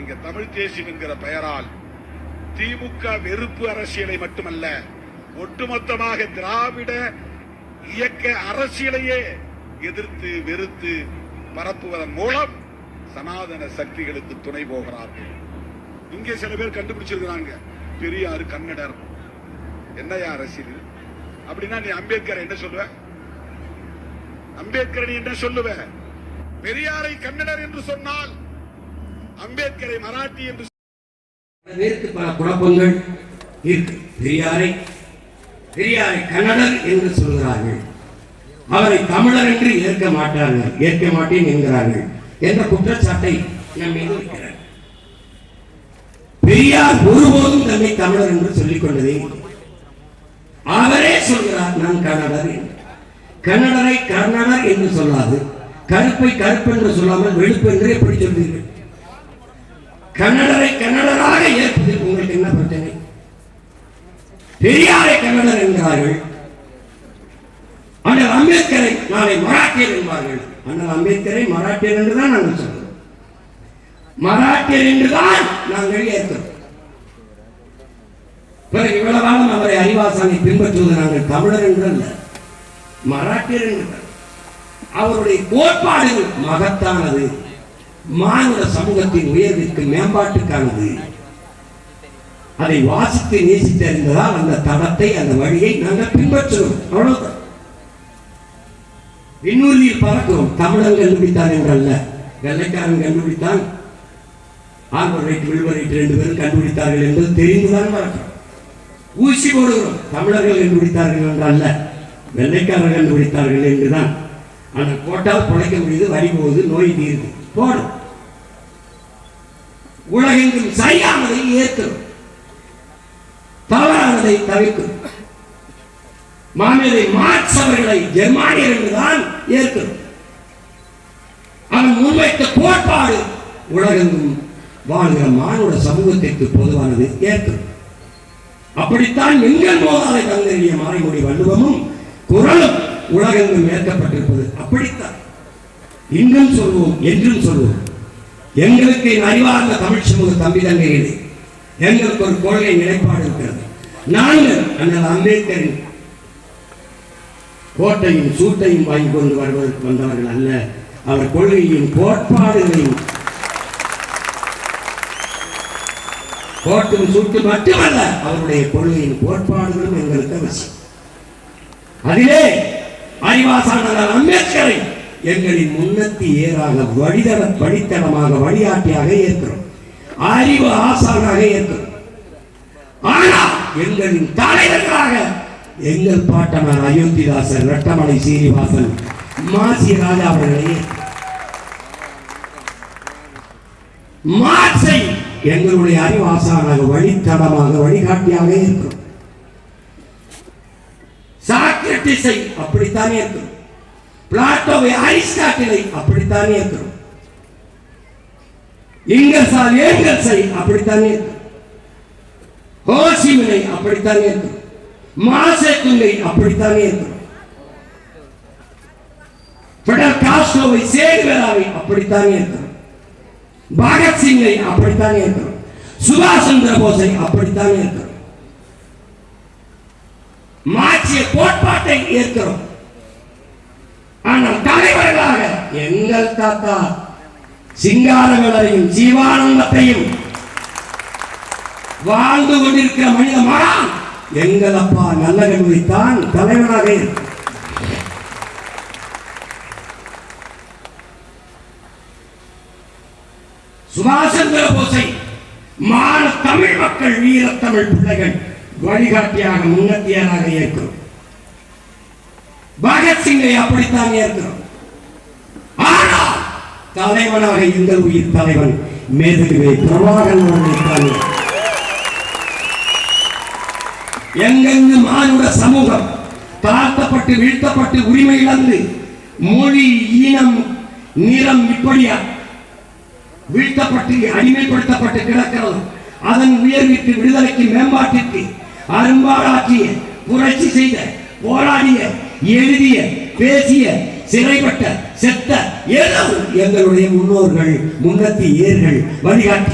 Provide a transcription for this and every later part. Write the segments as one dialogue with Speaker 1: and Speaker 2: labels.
Speaker 1: இங்க தமிழ் தேசியம் என்கிற பெயரால் திமுக வெறுப்பு அரசியலை மட்டுமல்ல ஒட்டுமொத்தமாக திராவிட இயக்க அரசியலையே எதிர்த்து வெறுத்து பரப்புவதன் மூலம் சனாதன சக்திகளுக்கு துணை போகிறார்கள். இங்கே சில பேர் கண்டுபிடிச்சிருக்கிறாங்க பெரியார் கன்னடர் என்னையா அரசியல்? அப்படின்னா நீ அம்பேத்கர் என்ன சொல்லுவ? அம்பேத்கர் நீ என்ன சொல்லுவ? பெரியாரை கன்னடர் என்று சொன்னால் அம்பேத்கரை மராட்டி என்று
Speaker 2: பல பேருக்கு பல குழப்பங்கள் இருக்கு. பெரியாரை பெரியாரை கன்னடர் என்று சொல்கிறார்கள். அவரை தமிழர் என்று ஏற்க மாட்டார்கள். ஏற்க மாட்டேன் என்கிறார்கள் என்ற குற்றச்சாட்டை நம் மீது இருக்கிறார் பெரியார் ஒருபோதும் தன்னை தமிழர் என்று சொல்லிக் கொண்டதே அவரே சொல்கிறார் நான் கன்னடர் என்று. கன்னடரை கர்ணனர் என்று சொல்லாது கருப்பை கருப்பு என்று சொல்லாமல் வெளுப்பு என்றே எப்படி சொல்வீர்கள்? கன்னடரை கன்னடராக ஏற்பதில் உங்களுக்கு என்ன பிரச்சனை? பெரியாரை கன்னடர் என்கிறார்கள் அண்ணல் அம்பேத்கரை நாளை மராட்டியர் என்பார்கள். அண்ணல் அம்பேத்கரை மராட்டியர் என்றுதான் நாங்கள் சொல்றோம். மராட்டியர் என்றுதான் நாங்கள் ஏற்கிறோம். பிறகு இவ்வளவு காலம் அவரை அறிவாசானை பின்பற்றுவது நாங்கள் தமிழர் என்று அல்ல மராட்டியர் என்று அவருடைய கோட்பாடுகள் மகத்தானது. மாநில சமூகத்தின் உயர்விற்கு மேம்பாட்டுக்கானது. அதை வாசித்து நேசித்து அறிந்ததால் அந்த தடத்தை அந்த வழியை நாங்கள் பின்பற்றுவோம் அவ்வளவுதான். விண்ணூர்தியில் பறக்கிறோம். தமிழன் கண்டுபிடித்தான் என்றல்ல. வெள்ளைக்காரன் கண்டுபிடித்தான். ஆல்பர் ரைட் வில்பர் ரைட் ரெண்டு பேரும் கண்டுபிடித்தார்கள் என்பது தெரிந்துதான் பறக்கிறோம் ஊசி போடுகிறோம். தமிழர்கள் கண்டுபிடித்தார்கள் என்றல்ல. வெள்ளைக்காரர்கள் கண்டுபிடித்தார்கள் என்றுதான். ஆனால் போட்டால் பிழைக்க முடியுது வரி போகுது நோய் தீருது. போடும் உலகெங்கும் சரியானதை ஏற்கிறோம் தவறானதை தவிர்க்கிறோம் மாநிலை மார்க்ஸ் அவர்களை ஜெர்மானியர் என்றுதான் ஏற்கிறோம் அவன் முன்வைத்த கோட்பாடு உலகெங்கும் வாழ்கிற மானுட சமூகத்திற்கு பொதுவானது ஏற்கிறோம் அப்படித்தான் எங்கள் மோதாதை கந்தறிய மாறைமொழி வள்ளுவமும் குரலும் உலகெங்கும் ஏற்கப்பட்டிருப்பது அப்படித்தான். இன்றும் சொல்வோம் என்றும் சொல்வோம். எங்களுக்கு அறிவார்ந்த தமிழ் சமூக தம்பி தங்கைகளே எங்களுக்கு ஒரு கொள்கை நிலைப்பாடு இருக்கிறது. நாங்கள் அண்ணல் அம்பேத்கரின் கோட்டையும் சூட்டையும் வாங்கி கொண்டு வருவதற்கு வந்தவர்கள் அல்ல. அவர் கொள்கையின் கோட்பாடுகளையும் கோட்டும் சூட்டு மட்டுமல்ல அவருடைய கொள்கையின் கோட்பாடுகளும் எங்களுக்கு அவசியம். அதிலே அறிவாசான அம்பேத்கரை எங்களின் முன்னத்தி ஏறாக வழிதள வழித்தடமாக வழிகாட்டியாக ஏற்கிறோம். அறிவு ஆசானாக ஏற்கிறோம். ஆனால் எங்களின் தலைவர்களாக எங்கள் பாட்டனார் அயோத்திதாசர் ரட்டமலை சீனிவாசன் மாசி ராஜா அவர்களே மாசை எங்களுடைய அறிவு ஆசானாக வழித்தடமாக வழிகாட்டியாக இருக்கிறோம் சாக்ரட்டிஸை அப்படித்தானே இருக்கிறோம் பிளாட்டோவை அரிஸ்டாட்டிலை அப்படித்தானே இருக்கிறோம். இங்கர்சால் ஏங்கல்ஸை அப்படித்தானே இருக்கிறோம். ஹோசிமினை அப்படித்தானே இருக்கிறோம். மாசேத்துங்கை அப்படித்தானே இருக்கிறோம். பிடர் காஸ்டோவை சேகுவேராவை அப்படித்தானே இருக்கிறோம். பகத்சிங்கை அப்படித்தானே இருக்கிறோம். சுபாஷ் சந்திர போஸை அப்படித்தானே இருக்கிறோம். மாற்றிய கோட்பாட்டை ஏற்கிறோம். ஆனால் தலைவர்களாக. எங்கள் தாத்தா சிங்காரங்களையும் ஜீவானந்தத்தையும் வாழ்ந்து கொண்டிருக்கிற மனித மகன் எங்கள் அப்பா நல்ல கல்வித்தான் தலைவனாக சுபாஷ் சந்திர போஸை மான தமிழ் மக்கள் வீர தமிழ் பிள்ளைகள் வழிகாட்டியாக முன்னத்தியராக ஏற்கிறோம். பகத்சிங்கை அப்படித்தான் ஏற்கிறோம். ஆனால் தலைவனாக இந்த உயிர் தலைவன் மேதகுவை பிரபாகரன் எங்கெங்கு மானுட சமூகம் தாழ்த்தப்பட்டு வீழ்த்தப்பட்டு உரிமை இழந்து மொழி ஈனம் நிறம் இப்படியா வீழ்த்தப்பட்டு அடிமைப்படுத்தப்பட்டு கிடக்கிறது அதன் உயர்விற்கு விடுதலைக்கு மேம்பாட்டிற்கு அரும்பாடாக்கிய புரட்சி செய்த போராடிய எழுதிய பேசிய சிறைப்பட்ட செத்த ஏதோ எங்களுடைய முன்னோர்கள் முன்னத்தி ஏர்கள் வழிகாட்டி.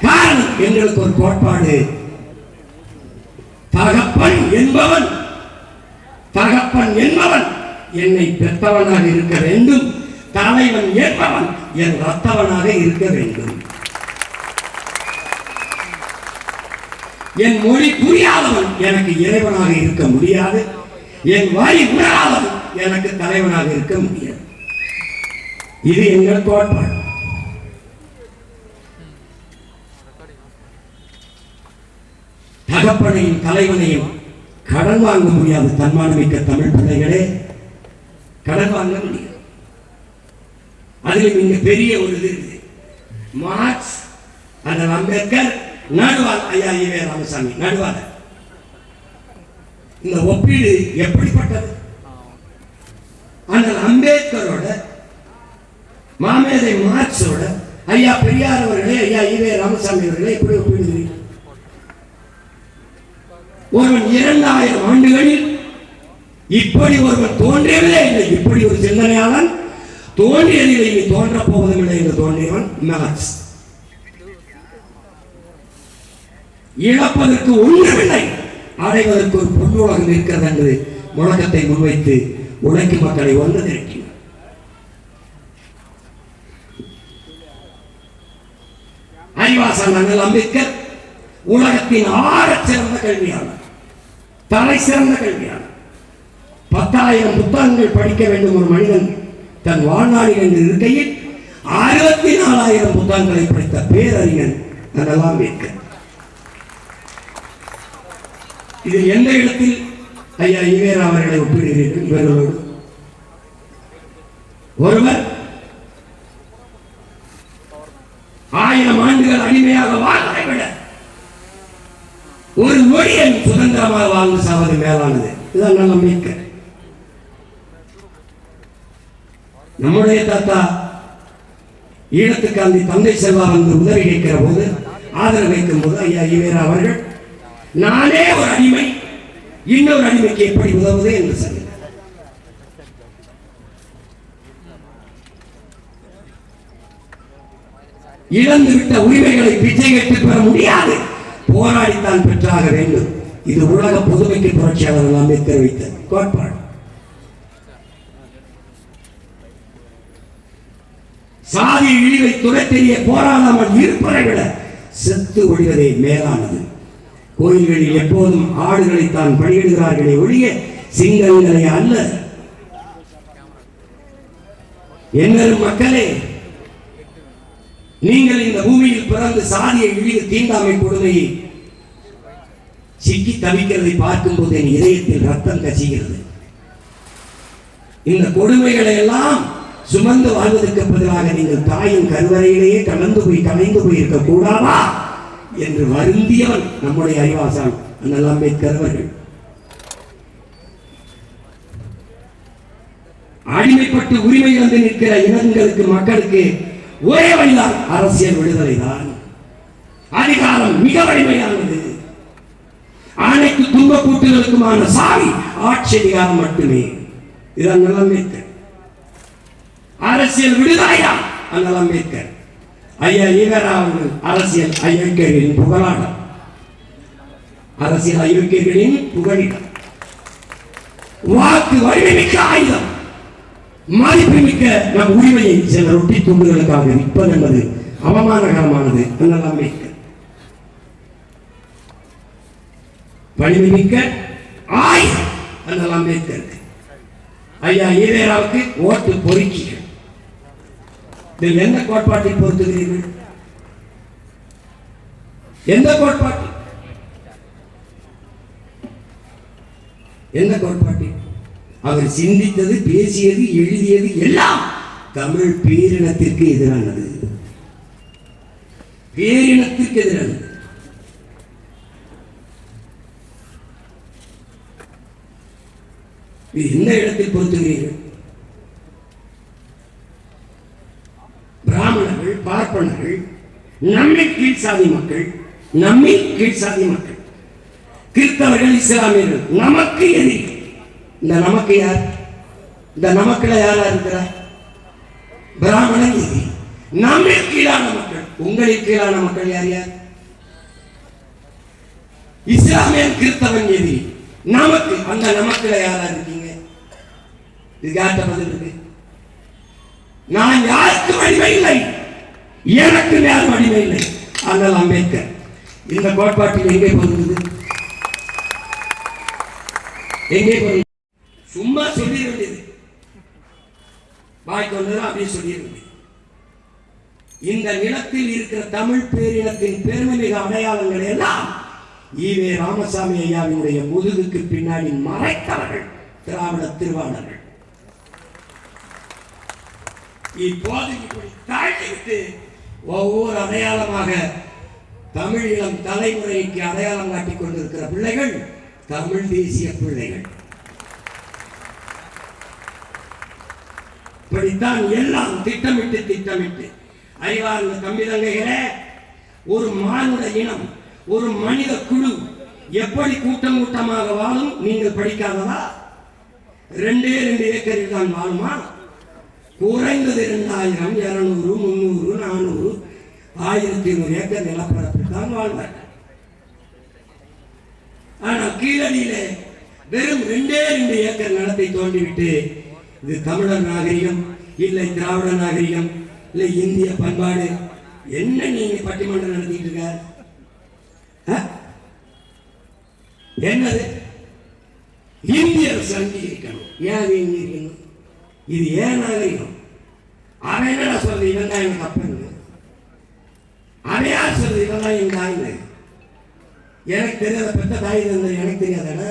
Speaker 2: காரணம் எங்களுக்கு ஒரு கோட்பாடு. தகப்பன் என்பவன் தகப்பன் என்பவன் என்னை பெற்றவனாக இருக்க வேண்டும். தலைவன் என்பவன் என் ரத்தவனாக இருக்க வேண்டும். என் மொழி புரியாதவன் எனக்கு இறைவனாக இருக்க முடியாது. என் வழி உணராதவன் எனக்கு தலைவனாக இருக்க முடியாது. இது எங்கள் கோட்பாடு. தகப்பனையும் தலைவனையும் கடன் வாங்க முடியாது தன்மானமிக்க தமிழ் பிள்ளைகளே. கடன் வாங்க முடியாது. அதில் மிக பெரிய ஒரு இது மார்க்ஸ் அந்த அம்பேத்கர் நடுவார் ஐயா ஈவே ராமசாமி நடுவார் இந்த ஒப்பீடு எப்படிப்பட்டது? ஆனால் அம்பேத்கரோட மாமேதை மார்க்ஸோட ஐயா பெரியார் அவர்களே ஐயா ஈவே ராமசாமி அவர்களே இப்படி ஒப்பிடுகிறீர்கள் ஒருவன் இரண்டாயிரம் ஆண்டுகளில் இப்படி ஒருவன் தோன்றியதே இல்லை இப்படி ஒரு சிந்தனையாளன் தோன்றியதில்லை இனி தோன்ற போவதும் இல்லை என்று தோன்றியவன் மார்க்ஸ் இழப்பதற்கு ஒன்றுமில்லை. அடைவதற்கு ஒரு பொன்னுலகம் இருக்கிறது என்று முழக்கத்தை முன்வைத்து உழைக்கும் மக்களை ஒன்று திரட்டினார் அறிவாசன் அண்ணல் அம்பேத்கர் உலகத்தின் ஆற சிறந்த கல்வியாளர் தலை சிறந்த கல்வியாளர். பத்தாயிரம் புத்தகங்கள் படிக்க வேண்டும் ஒரு மனிதன் தன் வாழ்நாளில் என்று இருக்கையில் அறுபத்தி நாலாயிரம் புத்தகங்களை படித்த பேரறிஞன் அண்ணல் அம்பேத்கர். இது எந்த இடத்தில் ஐயா இவேரா அவர்களை ஒப்பிடுகிறீர்கள்? இவர்களோடு. ஒருவர் ஆயிரம் ஆண்டுகள் அடிமையாக வாழ்வதை விட ஒரு மொழியை சுதந்திரமாக வாழ்ந்து சாவது மேலானது. இதான் நான் நம்பிக்கை நம்முடைய தாத்தா ஈழத்துக்காந்தி தந்தை செல்வா வந்து உதவி கேட்கிற போது ஆதரவு வைக்கும் போது ஐயா இவேரா அவர்கள் நானே ஒரு அடிமை. இன்னொரு அடிமைக்கு எப்படி உதவுது என்று சொன்னார் இழந்துவிட்ட உரிமைகளை பிச்சை கேட்டு பெற முடியாது. போராடித்தான் பெற்றாக வேண்டும். இது உலக புதுமைக்கு புரட்சியாளர் அம்பேத்கர் வைத்த கோட்பாடு. சாதி இழிவை துரத்தெறிய போராடாமல் இருப்பதை விட செத்து ஒழிவதே மேலானது. கோயில்களில் எப்போதும் ஆடுகளை தான் பணியிடுகிறார்களே ஒழிய சிங்கங்களை அல்ல. என்னரும் மக்களே நீங்கள் இந்த பூமியில் பிறந்து சாதியை இழிவு தீண்டாமை கொடுமையை சிக்கி தவிக்கிறதை பார்க்கும்போது என் இதயத்தில் ரத்தம் கசிகிறது. இந்த கொடுமைகளை எல்லாம் சுமந்து வாழ்வதற்கு பதிலாக நீங்கள் தாயின் கருவறையிலேயே கலந்து போய் கலைந்து போய் இருக்க கூடாதா? என்று வருந்தியவன் நம்முடைய அறிவாசான் அண்ணல் அம்பேத்கர் அவர்கள். அடிமைப்பட்டு உரிமை வந்து நிற்கிற இனங்களுக்கு மக்களுக்கு ஒரே வழிதான் அரசியல் விடுதலை தான். அதிகாரம் மிக வலிமையானது. அனைத்து துன்ப கூட்டுகளுக்குமான சாவி ஆட்சி அதிகாரம் மட்டுமே. இதான் அண்ணல் அம்பேத்கர். அரசியல் விடுதலையா அண்ணல் அம்பேத்கர். ஐயா இவராவது அவர்கள் அரசியல் ஐயக்கர்களின் புகழாளர் அரசியல் ஐயக்கர்களின் புகழிடம் வாக்கு வலிமைமிக்க ஆயுதம். மதிப்புமிக்க நம் உரிமையை சில ரொட்டி துண்டுகளுக்காக விற்பது என்பது அவமானகரமானது அண்ணல் அம்பேத்கர் வலிமைமிக்க ஆயுதம் அண்ணல் அம்பேத்கருக்கு ஐயா ஈவேராவுக்கு ஓட்டு பொறுக்கிகள். நீங்கள் எந்த கோட்பாட்டை பொருத்துகிறீர்கள் எந்த கோட்பாட்டு? எந்த கோட்பாட்டில் அவர் சிந்தித்தது பேசியது எழுதியது எல்லாம் தமிழ் பேரினத்திற்கு எதிரானது. பேரினத்திற்கு எதிரானது. இது எந்த இடத்தில் பொறுத்துகிறீர்கள்? பார்ப்பனர்கள் நம்மை கீழ் சாதி மக்கள் நம்மை கீழ் சாதி மக்கள். கிறிஸ்தவர்கள் இஸ்லாமியர்கள் நமக்கு எதிரி. இந்த நமக்கு யார்? இந்த நமக்குல யாரா இருக்கிறார் பிராமணன் எதிரி. நம்மை கீழான மக்கள் உங்களின் கீழான மக்கள் யார் யார்? இஸ்லாமியன் கிறிஸ்தவன் எதிரி. நமக்கு அந்த நமக்குல யாரா இருக்கீங்க? இது யார்கிட்ட பதில் இருக்கு? நான் யாருக்கும் வழிவை இல்லை? எனக்கு யாரும் வடிவை இல்லை. ஆனால் அம்பேத்கர் இந்த கோட்பாட்டில் எங்கே பொருந்தது எங்கே பொருந்தது சும்மா சொல்லியிருந்தது வேண்டியது வாய்க்கு வந்தது அப்படியே சொல்லிட வேண்டியது இந்த நிலத்தில் இருக்கிற தமிழ் பேரினத்தின் பெருமைமிகு அடையாளங்கள் எல்லாம் ஈவே ராமசாமி ஐயாவினுடைய முதுகுக்கு பின்னாடி மறைத்தவர்கள் திராவிட திருவாளர்கள். இப்போது இப்படி தாழ்த்திவிட்டு ஒவ்வொரு அடையாளமாக தமிழீழம் தலைமுறைக்கு அடையாளம் காட்டிக் கொண்டிருக்கிற பிள்ளைகள் தமிழ் தேசிய பிள்ளைகள். இப்படித்தான் எல்லாம் திட்டமிட்டு திட்டமிட்டு அறிவார்ந்த தம்பி தங்கைகளே ஒரு மானுட இனம் ஒரு மனித குழு எப்படி கூட்டம் கூட்டமாக வாழும்? நீங்கள் படிக்காததா? ரெண்டே ரெண்டு ஏக்கரில் தான் வாழுமா? குறைந்தது இரண்டாயிரம் இருநூறு முந்நூறு நானூறு ஆயிரத்தி ஐநூறு ஏக்கர் நிலப்பரப்பில் தான் வாழ்வார்கள் ஆனால் கீழடியிலே வெறும் ரெண்டே ரெண்டு ஏக்கர் நிலத்தை தோண்டிவிட்டு இது தமிழர் நாகரிகம் இல்லை திராவிட நாகரிகம் இல்லை இந்திய பண்பாடு என்ன நீங்க பட்டிமன்றம் நடத்திட்டு இருக்க? என்னது? இந்திய அரசு ஏன் அது இது ஏன் நாகரிகம் அவன் என்ன சொல்றது? இவன் தான் எங்க தப்புன்னு. அவன் யார் சொல்றது? இவன் தான் எங்க தாய்ன்னு. எனக்கு தெரியாத பெத்த தாய் தந்தது எனக்கு தெரியாதானே?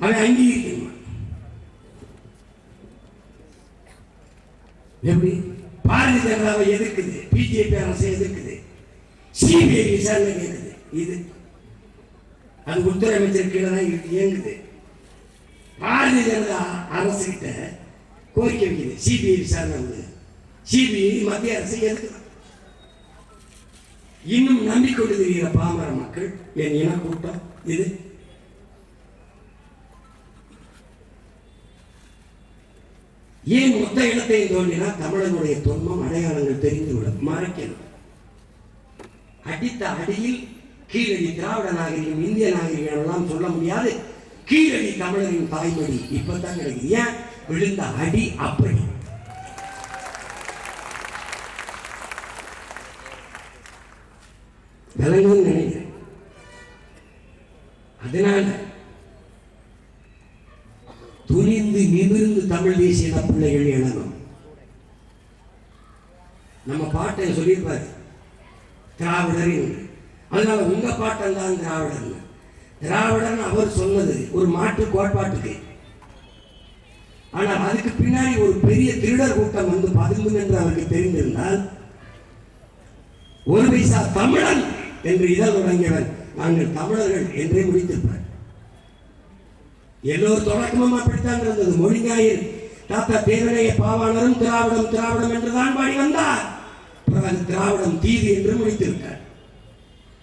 Speaker 2: அவன் அங்கீகரிக்கணும்? எப்படி? பாரதிய ஜனதாவை எதிர்க்குது. பிஜேபி அரசை எதிர்க்குது. சிபிஐ விசாரணை கேட்குது இது. அது உத்தரமைச்சர் கீழே தான் இயங்குது. பாரதிய ஜனதா அரசு கிட்ட கோரிக்கை வைக்கிறது சிபிஐ விசாரணை வந்து. சிபிஐ மத்திய அரசு எதுக்குதான் இன்னும் நம்பிக்கொண்டு தெரிகிற பாமர மக்கள் என் இன கூட்டம் இது. ஏன் மொத்த இடத்தையும் தோன்றினா தமிழனுடைய தொன்மம் அடையாளங்கள் தெரிந்துவிடும். மறைக்கணும். அடித்த அடியில் கீழடி திராவிட நாகரிகம் இந்திய நாகரிகம் எல்லாம் சொல்ல முடியாது. கீழடி தமிழரின் தாய்மொழி. இப்பதான் கிடைக்குது ஏன் விழுந்த அடி அப்படி? நினைக்கிறேன். அதனால துணிந்து நிமிர்ந்து தமிழ் தேசிய பிள்ளைகள் எழணும் நம்ம பாட்டை சொல்லியிருப்பாரு. திராவிடர் என்று. அதனால உங்க பாட்டெல்லாம் தான் திராவிடர் திராவிடன் அவர் சொன்னது ஒரு மாற்று கோட்பாட்டுக்கு. ஆனால் அதுக்கு பின்னாடி ஒரு பெரிய திருடர் கூட்டம் வந்து பதுங்கும் என்று அவருக்கு தெரிந்திருந்தால் ஒரு பைசா தமிழன் என்று இதழ் தொடங்கியவர் நாங்கள் தமிழர்கள் என்றே முடித்திருப்பார். எல்லோர் தொடக்கமும் அப்படித்தான் இருந்தது. மொழிஞாயில் தாத்தா தேவனைய பாவாணரும் திராவிடம் திராவிடம் என்றுதான் பாடி வந்தார். பிறகு திராவிடம் தீது என்று முடித்திருக்கார்.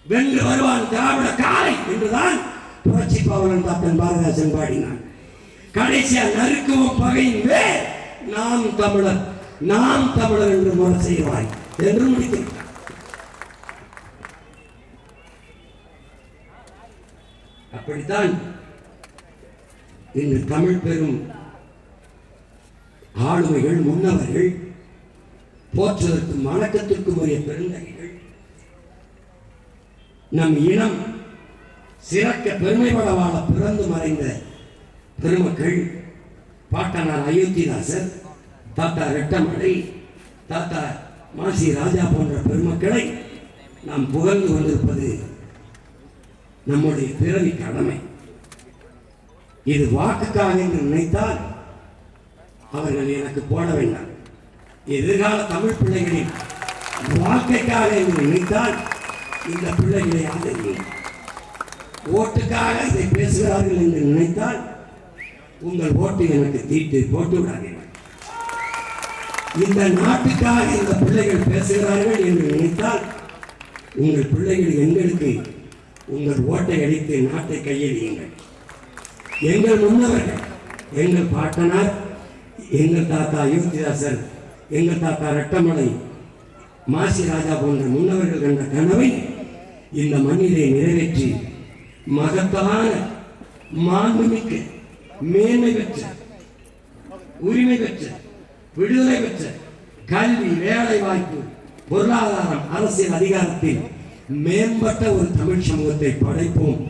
Speaker 2: வென்று வருவான் திராவிட காலை என்றுதான் புரட்சி பாவலன் தாத்தன் பாரதாசன் பாடினான் கடைசியா நறுக்கவும் பகையும் வேர் நாம் தமிழர் நாம் தமிழர் என்று முறை செய்வாய் என்று முடித்திருக்கார் அப்படித்தான் இன்று தமிழ் பெரும் ஆளுமைகள் முன்னவர்கள் போற்றுவதற்கும் வணக்கத்திற்கும் உரிய பெருந்தகைகள் நம் இனம் சிறக்க பெருமைப்பட வாழ பிறந்து மறைந்த பெருமக்கள் பாட்டனார் அயோத்திதாசர் தாத்தா ரெட்டமலை தாத்தா மாசி ராஜா போன்ற பெருமக்களை நாம் புகழ்ந்து கொண்டிருப்பது நம்முடைய பிறவி கடமை. இது வாக்குக்காக என்று நினைத்தால் அவர்கள் எனக்கு போட வேண்டாம். எதிர்கால தமிழ் பிள்ளைகளின் வாழ்க்கைக்காக என்று நினைத்தால் இந்த பிள்ளைகளை ஆதரியும் ஓட்டுக்காக இதை பேசுகிறார்கள் என்று நினைத்தால் உங்கள் ஓட்டு எனக்கு தீட்டு போட்டு விடாதீர்கள். இந்த நாட்டுக்காக இந்த பிள்ளைகள் பேசுகிறார்கள் என்று நினைத்தால் உங்கள் பிள்ளைகள் எங்களுக்கு உங்கள் ஓட்டை அடித்து நாட்டை கையெழுங்கள் எங்கள் முன்னவர்கள் எங்கள் பாட்டனார் எங்கள் தாத்தா அயோத்திதாசர் எங்கள் தாத்தா ரட்டமலை மாசி ராஜா போன்ற முன்னவர்கள் கண்ட கனவை இந்த மண்ணிலே நிறைவேற்றி மகத்தான மாண்புமிக்க மேன்மை பெற்ற உரிமை பெற்ற விடுதலை பெற்ற கல்வி வேலை வாய்ப்பு பொருளாதாரம் அரசியல் அதிகாரத்தில் மேம்பட்ட ஒரு தமிழ் சமூகத்தை படைப்போம்.